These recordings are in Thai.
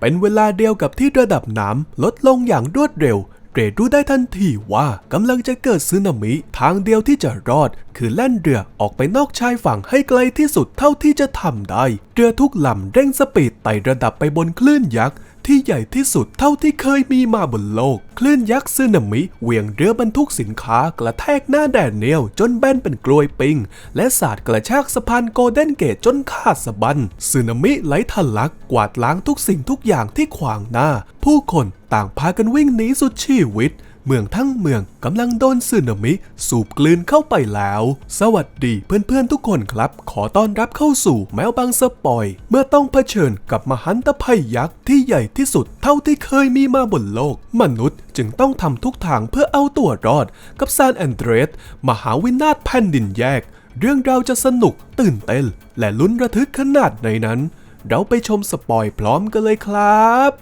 เป็นเวลาเดียวกับที่ระดับน้ำลดลงอย่างรวดเร็วเรดรู้ได้ทันทีว่ากำลังจะเกิดซึนามิ ทางเดียวที่จะรอด คือแล่นเรือออกไปนอกชายฝั่งให้ไกลที่สุดเท่าที่จะทำได้ เรือทุกลำเร่งสปีดไต่ระดับไปบนคลื่นยักษ์ ที่ใหญ่ที่สุดเท่าที่เคยมีมาบนโลก คลื่นยักษ์ซึนามิเหวี่ยงเรือบรรทุกสินค้ากระแทกหน้าแดนเนียลจนแบนเป็นกลวยปิง และสาดกระชากสะพานโกลเด้นเกตจนขาดสะบันซึนามิไหลทะลักกวาดล้างทุกสิ่งทุกอย่างที่ขวางหน้า ผู้คนต่างพากันวิ่งหนีสุดชีวิต เมืองทั้งเมืองกำลังโดนสึนามิ สูบกลืนเข้าไปแล้ว สวัสดีเพื่อนๆทุกคนครับ ขอต้อนรับเข้าสู่แมวบางสปอย เมื่อต้องเผชิญกับมหันตภัยยักษ์ที่ใหญ่ที่สุดเท่าที่เคยมีมาบนโลก มนุษย์จึงต้องทำทุกทางเพื่อเอาตัวรอด กับซานแอนเดรส มหาวินาศแผ่นดินแยก เรื่องราวจะสนุกตื่นเต้น และลุ้นระทึกขนาดไหนนั้น เราไปชมสปอยพร้อมกันเลยครับ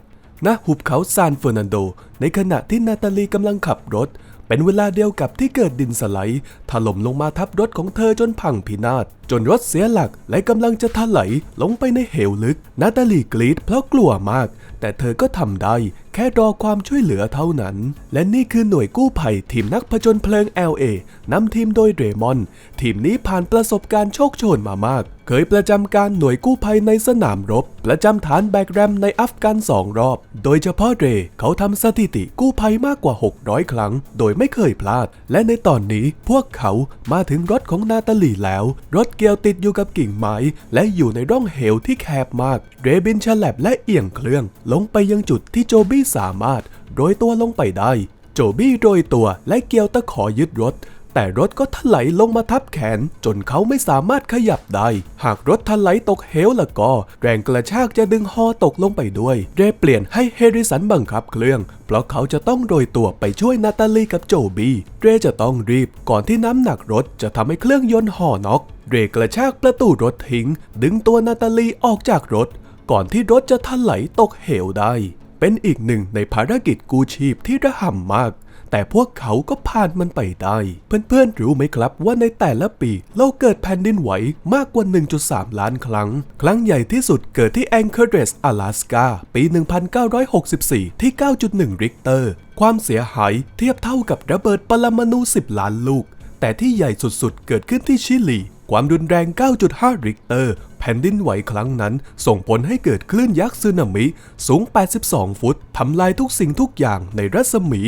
ณหุบเขาซานเฟอร์นันโด ในขณะที่นาตาลีกำลังขับรถ เป็นเวลาเดียวกับที่เกิดดินสไลด์ถล่มลงมาทับรถของเธอจนพังพินาศ จนรถเสียหลักและกำลังจะถลายลงไปในเหวลึก นาตาลีกรีดเพราะกลัวมาก แต่เธอก็ทำได้แค่รอความช่วยเหลือเท่านั้น และนี่คือหน่วยกู้ภัยทีมนักผจญเพลิง LA นำทีมโดยเรมอน ทีมนี้ผ่านประสบการณ์โชคโชนมามาก เคยประจำการหน่วยกู้ภัยในสนามรบ ประจำฐานแบกแรมในอัฟกันสองรอบ โดยเฉพาะเรเขาทำสถิติกู้ภัยมากกว่า 600 ครั้ง โดยไม่เคยพลาด และในตอนนี้พวกเขามาถึงรถของนาตาลีแล้ว รถเกี่ยวติดอยู่กับกิ่งไม้ และอยู่ในร่องเหวที่แคบมากเรบินฉลับและเอียงเครื่องลงไปยังจุดที่โจบี้สามารถโรยตัวลงไปได้ โจบี้โรยตัวและเกี่ยวตะขอยึดรถ แต่รถก็ถลายลงมาทับแขน จนเขาไม่สามารถขยับได้ หากรถถลายตกเหวละก็ แรงกระชากจะดึงฮอตกลงไปด้วย เรเปลี่ยนให้เฮริสันบังคับเครื่อง เพราะเขาจะต้องโรยตัวไปช่วยนาตาลีกับโจบี้เรจะต้องรีบก่อนที่น้ำหนักรถจะทำให้เครื่องยนต์ห่อน็อกเรกระชากประตูรถทิ้ง ดึงตัวนาตาลีออกจากรถ ก่อนที่รถจะถลายตกเหวได้ เป็นอีกหนึ่งในภารกิจกู้ชีพที่ระห่ำมาก แต่พวกเขาก็ผ่านมันไปได้ เพื่อนๆรู้ไหมครับว่าในแต่ละปีโลกเกิดแผ่นดินไหวมากกว่า 1.3 ล้านครั้ง ครั้งใหญ่ที่สุดเกิดที่แองเกอร์เรสอลาสกาปี 1964 ที่ 9.1 ริกเตอร์ ความเสียหายเทียบเท่ากับระเบิดปรมาณู 10 ล้านลูก แต่ที่ใหญ่สุดๆ เกิดขึ้นที่ชิลีความรุนแรง 9.5 ริกเตอร์ ผ่นดินไหวครั้งนั้นส่งผลให้เกิดคลื่นยักษ์สึนามิสูง 82 ฟุต ทำลายทุกสิ่งทุกอย่างในรัศมี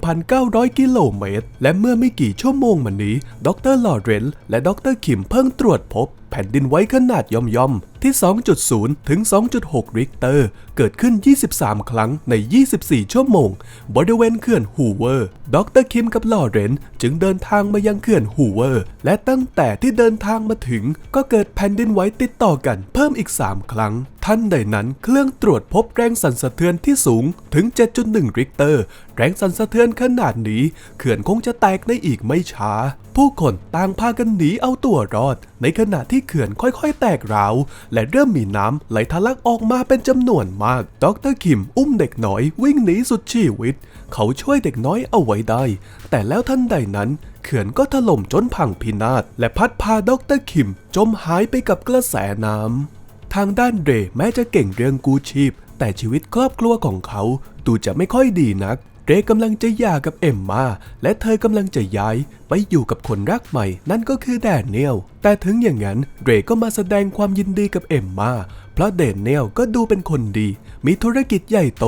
12,900 กิโลเมตร และเมื่อไม่กี่ชั่วโมงมานี้ ดรลอเรนซ์และดรคิมเพิ่งตรวจพบแผ่นดินไหวขนาดย่อมๆ ที่ 2.0 ถึง 2.6 ริกเตอร์ เกิดขึ้น 23 ครั้งใน 24 ชั่วโมง บริเวณเขื่อนฮูเวอร์ ดรคิมกับลอเรนจึงเดินทางมายังเขื่อนฮูเวอร์ และตั้งแต่ที่เดินทางมาถึง ก็เกิดแผ่นดินไหวติดต่อกันเพิ่มอีก 3 ครั้ง ท่านใดนั้นเครื่องตรวจพบแรงสั่นสะเทือนที่สูงถึง 7.1 ริกเตอร์ แรงสั่นสะเทือนขนาดนี้ เขื่อนคงจะแตกในอีกไม่ช้า ผู้คนต่างพากันหนีเอาตัวรอด ในขณะที่เขื่อนค่อยๆ แตกร้าว และเริ่มมีน้ำไหลทะลักออกมาเป็นจำนวนมาก ดรคิมอุ้มเด็กน้อยวิ่งหนีสุดชีวิต เขาช่วยเด็กน้อยเอาไว้ได้ แต่แล้วท่านใดนั้นเขื่อนก็ถล่มจนพังพินาศและพัดพาดรคิมจมหายไปกับกระแสน้ำ ทางด้านเรแม้จะเก่งเรื่องกู้ชีพ แต่ชีวิตครอบครัวของเขาดูจะไม่ค่อยดีนักเรกำลังจะหย่ากับเอมมาและเธอกำลังจะย้ายไปอยู่กับคนรักใหม่นั่นก็คือแดเนียลแต่ถึงอย่างนั้นเรก็มาแสดงความยินดีกับเอมมา เพราะเดนเนียลก็ดูเป็นคนดี มีธุรกิจใหญ่โต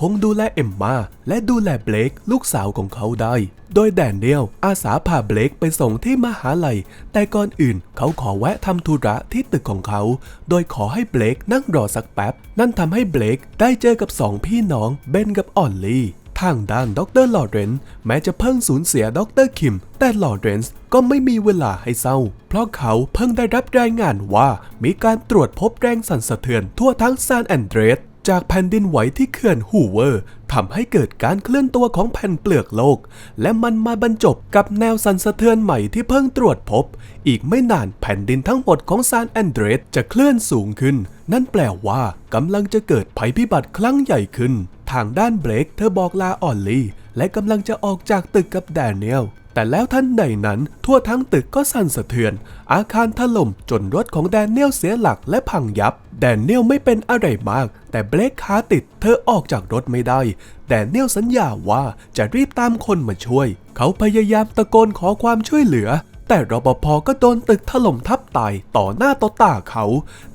คงดูแลเอมมาและดูแลเบลกลูกสาวของเขาได้ โดยแดนเนียลอาสาพาเบลกไปส่งที่มหาลัย แต่ก่อนอื่นเขาขอแวะทำธุระที่ตึกของเขา โดยขอให้เบลกนั่งรอสักแป๊บ นั่นทำให้เบลกได้เจอกับสองพี่น้องเบนกับออลลี่ ทางด้านดรลอเรนซ์แม้จะเพิ่งสูญเสียดรคิม แต่ลอเรนซ์ก็ไม่มีเวลาให้เศร้า เพราะเขาเพิ่งได้รับรายงานว่ามีการตรวจพบแรงสั่นสะเทือนทั่วทั้งซานแอนเดรส จากแผ่นดินไหวที่เขื่อนฮูเวอร์ทำให้เกิดการเคลื่อนตัวของแผ่นเปลือกโลก และมันมาบรรจบกับแนวสั่นสะเทือนใหม่ที่เพิ่งตรวจพบ อีกไม่นานแผ่นดินทั้งหมดของซานแอนเดรสจะเคลื่อนสูงขึ้น นั่นแปลว่ากำลังจะเกิดภัยพิบัติครั้งใหญ่ขึ้น ทางด้านเบรกเธอบอกลาออลลี่และกำลังจะออกจากตึกกับแดเนียล แต่แล้วท่านใดนั้นทั่วทั้งตึกก็สั่นสะเทือน อาคารถล่มจนรถของแดเนียลเสียหลักและพังยับ แดเนียลไม่เป็นอะไรมาก แต่เบรกขาติดเธอออกจากรถไม่ได้ แดเนียลสัญญาว่าจะรีบตามคนมาช่วย เขาพยายามตะโกนขอความช่วยเหลือ แต่รปภก็โดนตึกถล่มทับตายต่อหน้าต่อตาเขา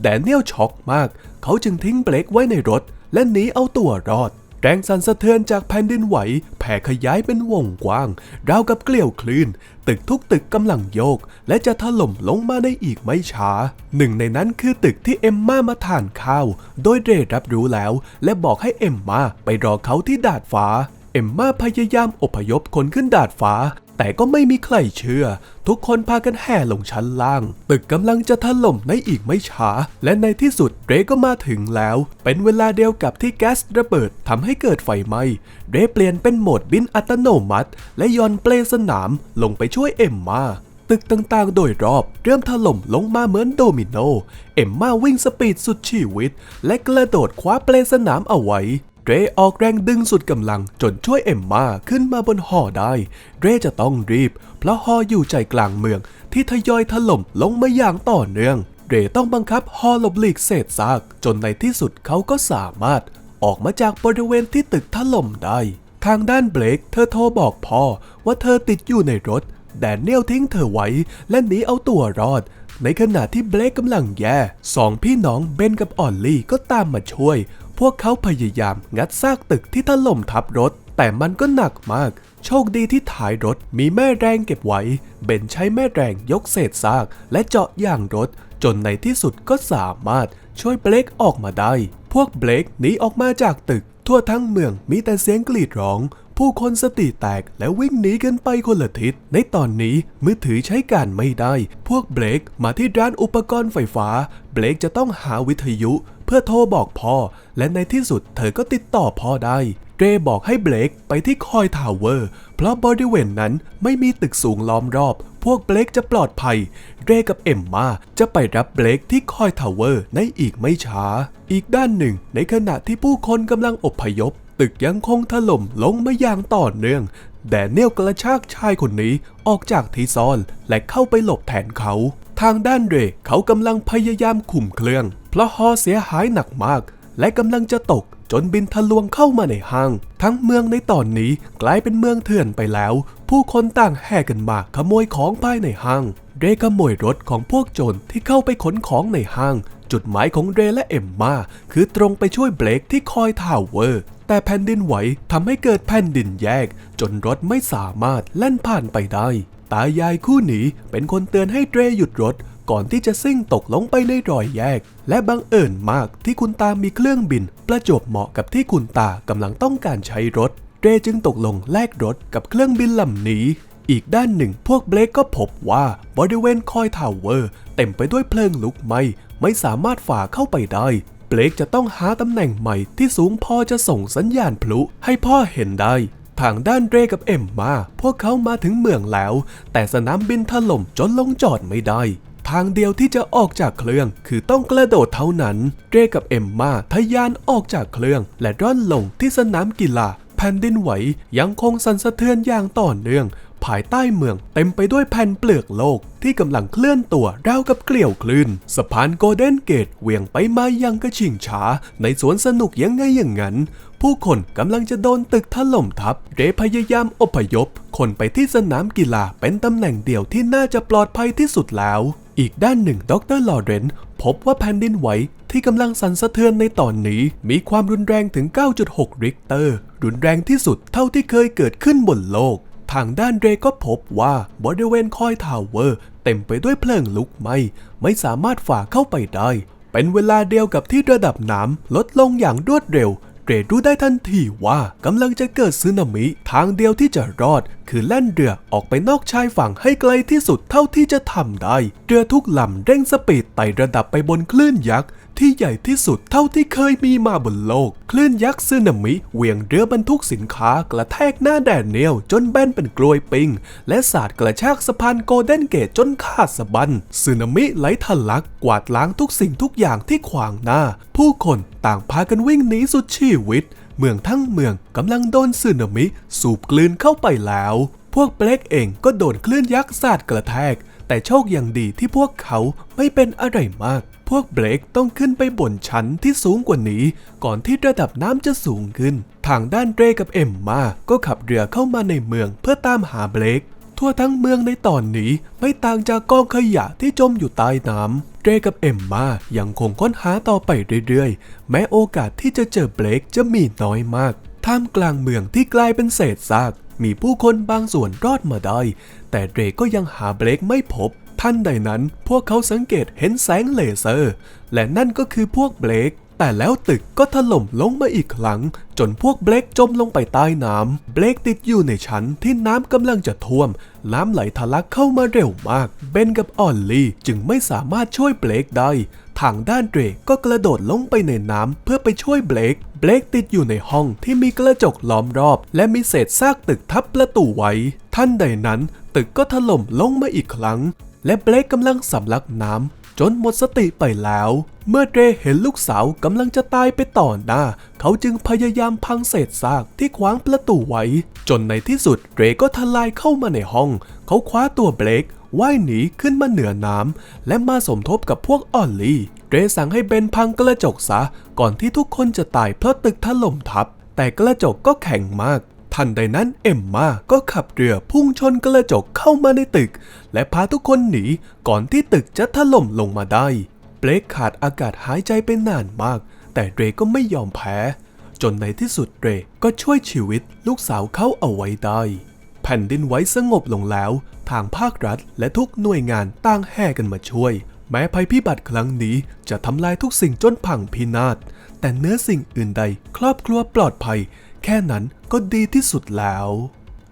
แดเนียลช็อกมาก เขาจึงทิ้งเบรกไว้ในรถ และหนีเอาตัวรอด แรงสั่นสะเทือนจากแผ่นดินไหว แผ่ขยายเป็นวงกว้าง ราวกับเกลียวคลื่น ตึกทุกตึกกำลังโยก และจะถล่มลงมาได้อีกไม่ช้า หนึ่งในนั้นคือตึกที่เอ็มมามาทานข้าว โดยเรรับรู้แล้ว และบอกให้เอ็มมาไปรอเขาที่ดาดฟ้า เอ็มมาพยายามอพยพคนขึ้นดาดฟ้า แต่ก็ไม่มีใครเชื่อ ทุกคนพากันแห่ลงชั้นล่าง ตึกกำลังจะถล่มในอีกไม่ช้า และในที่สุดเรก็มาถึงแล้ว เป็นเวลาเดียวกับที่แก๊สระเบิดทำให้เกิดไฟไหม้เรเปลี่ยนเป็นโหมดบินอัตโนมัติ และยอนเปลสนามลงไปช่วยเอ็มมาตึกต่างๆ โดยรอบเริ่มถล่มลงมาเหมือนโดมิโน เอ็มมาวิ่งสปีดสุดชีวิต และกระโดดคว้าเปลสนามเอาไว้ เรออกแรงดึงสุดกำลังจนช่วยเอ็มมาขึ้นมาบนหอได้เรจะต้องรีบ เพราะหออยู่ใจกลางเมือง ที่ทยอยถล่มลงมาอย่างต่อเนื่องเรต้องบังคับฮอหลบหลีกเศษซาก จนในที่สุดเขาก็สามารถ ออกมาจากบริเวณที่ตึกถล่มได้ ทางด้านเบรกเธอโทรบอกพ่อว่าเธอติดอยู่ในรถแดเนียลทิ้งเธอไว้และหนีเอาตัวรอด ในขณะที่เบรกกำลังแย่สองพี่น้องเบนกับออลลี่ก็ตามมาช่วย พวกเขาพยายามงัดซากตึกที่ถล่มทับรถ แต่มันก็หนักมาก โชคดีที่ท้ายรถมีแม่แรงเก็บไว้ เบนใช้แม่แรงยกเศษซาก และเจาะยางรถ จนในที่สุดก็สามารถช่วยเบรกออกมาได้ พวกเบรกหนีออกมาจากตึก ทั่วทั้งเมืองมีแต่เสียงกรีดร้อง ผู้คนสติแตกและวิ่งหนีกันไปคนละทิศ ในตอนนี้มือถือใช้การไม่ได้ พวกเบรกมาที่ร้านอุปกรณ์ไฟฟ้า เบรกจะต้องหาวิทยุ พื่อโทรบอกพ่อ และในที่สุดเธอก็ติดต่อพ่อได้เรย์บอกให้เบรกไปที่คอยทาวเวอร์ เพราะบริเวณนั้นไม่มีตึกสูงล้อมรอบ พวกเบรกจะปลอดภัยเรย์กับเอ็มมาจะไปรับเบรกที่คอยทาวเวอร์ในอีกไม่ช้า อีกด้านหนึ่ง ในขณะที่ผู้คนกำลังอพยพ ตึกยังคงถล่มลงมาอย่างต่อเนื่องแดเนียลกระชากชายคนนี้ออกจากที่ซ่อนและเข้าไปหลบแทนเขา ทางด้านเรเขากำลังพยายามคุมเครื่อง เพราะฮอเสียหายหนักมาก และกำลังจะตกจนบินทะลวงเข้ามาในห้าง ทั้งเมืองในตอนนี้กลายเป็นเมืองเถื่อนไปแล้ว ผู้คนต่างแห่กันมาขโมยของภายในห้างเรขโมยรถของพวกโจรที่เข้าไปขนของในห้าง จุดหมายของเรและเอ็มมาคือตรงไปช่วยเบรกที่คอยทาวเวอร์ แต่แผ่นดินไหวทำให้เกิดแผ่นดินแยก จนรถไม่สามารถแล่นผ่านไปได้ ตายายคู่นี้เป็นคนเตือนให้เดรหยุดรถ ก่อนที่จะซิ่งตกลงไปในรอยแยก และบังเอิญมากที่คุณตามีเครื่องบิน ประจวบเหมาะกับที่คุณตากำลังต้องการใช้รถ เรจึงตกลงแลกรถกับเครื่องบินลำนี้ อีกด้านหนึ่งพวกเบลกก็พบว่าบริเวณคอยทาวเวอร์เต็มไปด้วยเพลิงลุกไหม้ไม่สามารถฝ่าเข้าไปได้เบลกจะต้องหาตำแหน่งใหม่ที่สูงพอจะส่งสัญญาณพลุให้พ่อเห็นได้ ทางด้านเรกับเอ็มมา พวกเขามาถึงเมืองแล้ว แต่สนามบินถล่มจนลงจอดไม่ได้ ทางเดียวที่จะออกจากเครื่อง คือต้องกระโดดเท่านั้น เรกับเอ็มมาทะยานออกจากเครื่อง และร่อนลงที่สนามกีฬาแผ่นดินไหวยังคงสั่นสะเทือนอย่างต่อเนื่อง ภายใต้เมืองเต็มไปด้วยแผ่นเปลือกโลกที่กำลังเคลื่อนตัวราวกับเกลียวคลื่นสะพานโกลเด้นเกตเวียงไปมายังกระชิงช้า ในสวนสนุกยังไงอย่างนั้น ผู้คนกำลังจะโดนตึกถล่มทับ เรพยายามอพยพ คนไปที่สนามกีฬาเป็นตำแหน่งเดียวที่น่าจะปลอดภัยที่สุดแล้ว อีกด้านหนึ่ง ดรลอเรนพบว่าแผ่นดินไหวที่กำลังสั่นสะเทือนในตอนนี้ มีความรุนแรงถึง 9.6 ริกเตอร์ รุนแรงที่สุดเท่าที่เคยเกิดขึ้นบนโลก ทางด้านเรก็พบว่าบริเวณคอยทาวเวอร์ เต็มไปด้วยเพลิงลุกไหม้ไม่สามารถฝ่าเข้าไปได้ เป็นเวลาเดียวกับที่ระดับน้ำลดลงอย่างรวดเร็ว รดรู้ได้ทันทีว่ากำลังจะเกิดสึนามิ ทางเดียวที่จะรอด คือแล่นเรือออกไปนอกชายฝั่งให้ไกลที่สุดเท่าที่จะทำได้ เรือทุกลำเร่งสปีดไต่ระดับไปบนคลื่นยักษ์ ที่ใหญ่ที่สุดเท่าที่เคยมีมาบนโลก คลื่นยักษ์สึนามิเหวี่ยงเรือบรรทุกสินค้ากระแทกหน้าแดนเนียลจนแบนเป็นกลวยปิง และสาดกระชากสะพานโกลเด้นเกตจนขาดสะบันสึนามิไหลทะลักกวาดล้างทุกสิ่งทุกอย่างที่ขวางหน้า ผู้คนต่างพากันวิ่งหนีสุดชีวิต เมืองทั้งเมืองกำลังโดนสึนามิสูบกลืนเข้าไปแล้ว พวกเบลกเองก็โดนคลื่นยักษ์สาดกระแทก แต่โชคอย่างดีที่พวกเขาไม่เป็นอะไรมาก พวกเบลกต้องขึ้นไปบนชั้นที่สูงกว่านี้ ก่อนที่ระดับน้ำจะสูงขึ้น ทางด้านเรกับเอ็มมาก็ขับเรือเข้ามาในเมืองเพื่อตามหาเบลกทั่วทั้งเมืองในตอนนี้ไม่ต่างจากกองขยะที่จมอยู่ใต้น้ำเรกับเอ็มมายังคงค้นหาต่อไปเรื่อยๆ แม้โอกาสที่จะเจอเบลกจะมีน้อยมาก ท่ามกลางเมืองที่กลายเป็นเศษซาก มีผู้คนบางส่วนรอดมาได้ แต่เดรกก็ยังหาเบลกไม่พบท่านใดนั้นพวกเขาสังเกตเห็นแสงเลเซอร์ และนั่นก็คือพวกเบลกแต่แล้วตึกก็ถล่มลงมาอีกครั้ง จนพวกเบลกจมลงไปใต้น้ำเบลกติดอยู่ในชั้นที่น้ำกำลังจะท่วม น้ำไหลทะลักเข้ามาเร็วมาก เบนกับออนลีจึงไม่สามารถช่วยเบลกได้ ทางด้านเดรกก็กระโดดลงไปในน้ำเพื่อไปช่วยเบลกเบลกติดอยู่ในห้องที่มีกระจกล้อมรอบ และมีเศษซากตึกทับประตูไว้ ท่านใดนั้น ตึกก็ถล่มลงมาอีกครั้ง และเบลกกำลังสำลักน้ำจนหมดสติไปแล้ว เมื่อเดรเห็นลูกสาวกำลังจะตายไปต่อหน้า เขาจึงพยายามพังเศษซากที่ขวางประตูไว้ จนในที่สุดเดรก็ทลายเข้ามาในห้อง เขาคว้าตัวเบลกว่ายหนีขึ้นมาเหนือน้ำและมาสมทบกับพวกออลลี่ เดรสั่งให้เบนพังกระจกซะ ก่อนที่ทุกคนจะตายเพราะตึกถล่มทับ แต่กระจกก็แข็งมาก ทันใดนั้นเอ็มมาก็ขับเรือพุ่งชนกระจกเข้ามาในตึก และพาทุกคนหนีก่อนที่ตึกจะถล่มลงมาได้ เบลกขาดอากาศหายใจไปนานมาก แต่เรก็ไม่ยอมแพ้ จนในที่สุดเรก็ช่วยชีวิตลูกสาวเขาเอาไว้ได้ แผ่นดินไหวสงบลงแล้ว ทางภาครัฐและทุกหน่วยงานต่างแห่กันมาช่วย แม้ภัยพิบัติครั้งนี้จะทำลายทุกสิ่งจนพังพินาศแต่เนื้อสิ่งอื่นใด ครอบครัวปลอดภัย แค่นั้นก็ดีที่สุดแล้ว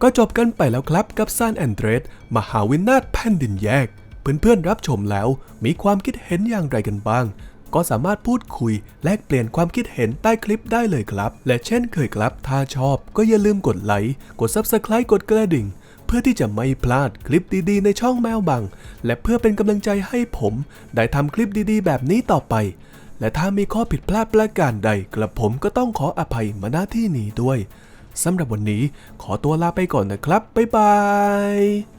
ก็จบกันไปแล้วครับกับซานแอนเดรสมหาวินาศแผ่นดินแยก เพื่อนๆรับชมแล้วมีความคิดเห็นอย่างไรกันบ้าง ก็สามารถพูดคุยแลกเปลี่ยนความคิดเห็นใต้คลิปได้เลยครับ และเช่นเคยครับ ถ้าชอบก็อย่าลืมกดไลค์กด Subscribe กดกระดิ่งเพื่อที่จะไม่พลาดคลิปดีๆ ในช่องแมวบัง และเพื่อเป็นกำลังใจให้ผม ได้ทำคลิปดีๆ แบบนี้ต่อไป และถ้ามีข้อผิดพลาดประการใดกระผมก็ต้องขออภัยมาณที่นี้ด้วยสำหรับวันนี้ขอตัวลาไปก่อนนะครับ บ๊ายบาย